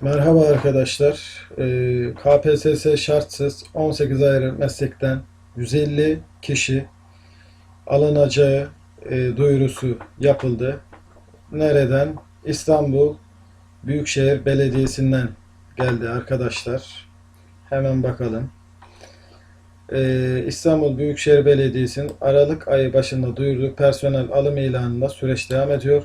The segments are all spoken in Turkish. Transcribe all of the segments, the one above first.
Merhaba arkadaşlar. Ee, KPSS şartsız 18 ayrı meslekten 150 kişi alınacağı e, duyurusu yapıldı. Nereden? İstanbul Büyükşehir Belediyesi'nden geldi arkadaşlar. Hemen bakalım. Ee, İstanbul Büyükşehir Belediyesi'nin Aralık ayı başında duyurduğu personel alım ilanında süreç devam ediyor.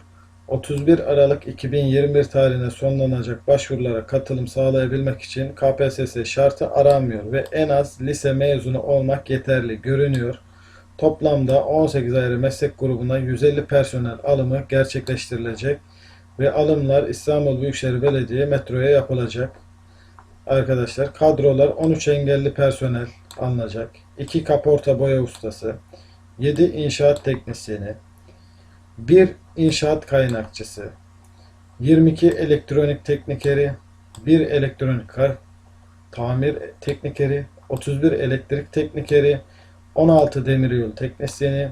31 Aralık 2021 tarihine sonlanacak başvurulara katılım sağlayabilmek için KPSS şartı aranmıyor ve en az lise mezunu olmak yeterli görünüyor. Toplamda 18 ayrı meslek grubuna 150 personel alımı gerçekleştirilecek ve alımlar İstanbul Büyükşehir Belediye metroya yapılacak. Arkadaşlar kadrolar 13 engelli personel alınacak. 2 kaporta boya ustası, 7 inşaat teknisyeni, 1 inşaat kaynakçısı, 22 elektronik teknikeri, 1 elektronik kar tamir teknikeri, 31 elektrik teknikeri, 16 demiryolu teknisyeni,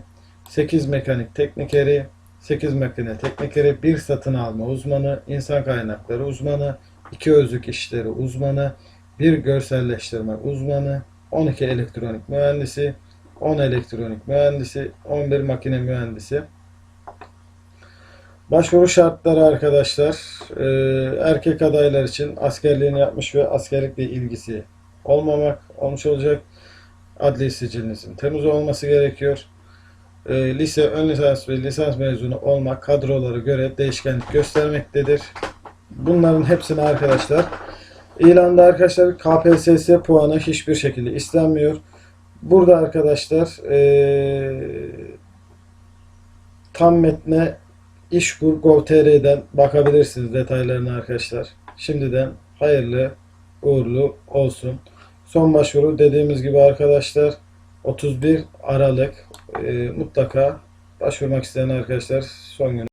8 mekanik teknikeri, 8 makine teknikeri, 1 satın alma uzmanı, insan kaynakları uzmanı, 2 özlük işleri uzmanı, 1 görselleştirme uzmanı, 12 elektronik mühendisi, 10 elektronik mühendisi, 11 makine mühendisi. Başvuru şartları arkadaşlar e, erkek adaylar için askerliğini yapmış ve askerlikle ilgisi olmamak olmuş olacak. Adli sicilinizin temiz olması gerekiyor. E, lise, ön lisans ve lisans mezunu olmak kadrolara göre değişkenlik göstermektedir. Bunların hepsini arkadaşlar ilanda arkadaşlar KPSS puanı hiçbir şekilde istenmiyor. Burada arkadaşlar e, tam metne İşkur.gov.tr'den bakabilirsiniz detaylarına arkadaşlar. Şimdiden hayırlı uğurlu olsun. Son başvuru dediğimiz gibi arkadaşlar 31 Aralık e, mutlaka başvurmak isteyen arkadaşlar son gün